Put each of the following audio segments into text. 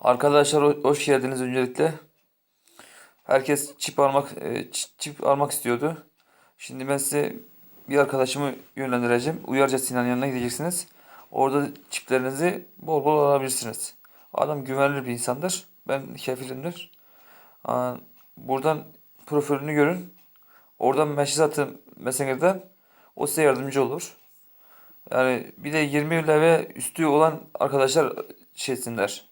Arkadaşlar ho- hoş geldiniz öncelikle. Herkes çip almak e, çip almak istiyordu. Şimdi ben size bir arkadaşımı yönlendireceğim. Uyarca Sinan yanına gideceksiniz. Orada çiplerinizi bol bol alabilirsiniz. Adam güvenilir bir insandır. Ben kefilimdir. Buradan profilini görün. Oradan mesaj atın Messenger'dan. O size yardımcı olur. Yani bir de 20 leve üstü olan arkadaşlar şey etsinler.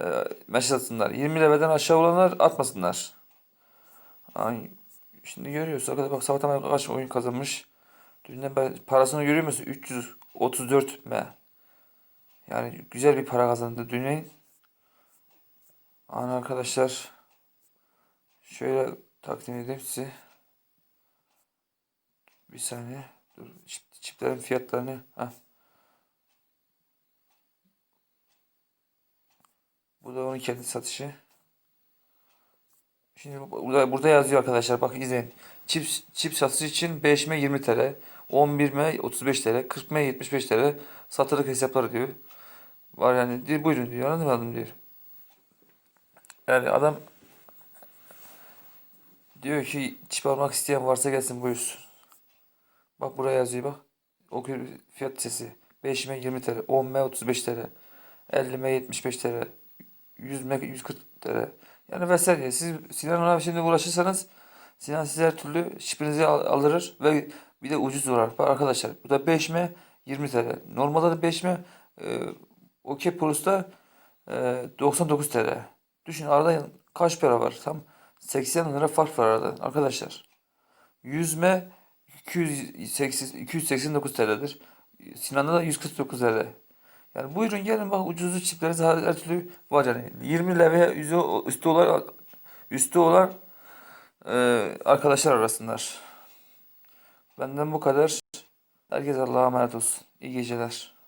E, mesaj atsınlar. 20 leveden aşağı olanlar atmasınlar. Ay, şimdi görüyoruz. Arkadaşlar bak beri kaç oyun kazanmış. Dünden parasını görüyor musun? 334 M. Yani güzel bir para kazandı dünya. Ana arkadaşlar şöyle takdim edeyim size. Bir saniye. Dur. Çip- Çiplerin fiyatlarını. Heh. Bu da onun kendi satışı. Şimdi burada, burada yazıyor arkadaşlar. Bak izleyin. Çip, çip satışı için 5M 20 TL. 11M 35 TL. 40M 75 TL. Satılık hesapları diyor. Var yani. Diyor, buyurun diyor. Anlamadım diyor. Yani adam diyor ki çip almak isteyen varsa gelsin buyursun. Bak buraya yazıyor bak. Okuyor fiyat listesi. 5M 20 TL. 10M 35 TL. 50M 75 TL. 100M 140 TL. Yani vesaire. Siz Sinan ona şimdi uğraşırsanız Sinan size her türlü şifrenizi al- alırır ve bir de ucuz uğrar. Arkadaşlar bu da 5M 20 TL. Normalde de 5M e, OK Plus'ta e, 99 TL. Düşün arada kaç para var? Tam 80 lira fark var arada arkadaşlar. 100M 280, 289 TL'dir. Sinan'da da 149 TL. Yani buyurun gelin bak ucuzlu çipleri her, türlü var yani. 20 levye yüzü üstü olan üstü olan e, arkadaşlar arasınlar. Benden bu kadar. Herkes Allah'a emanet olsun. İyi geceler.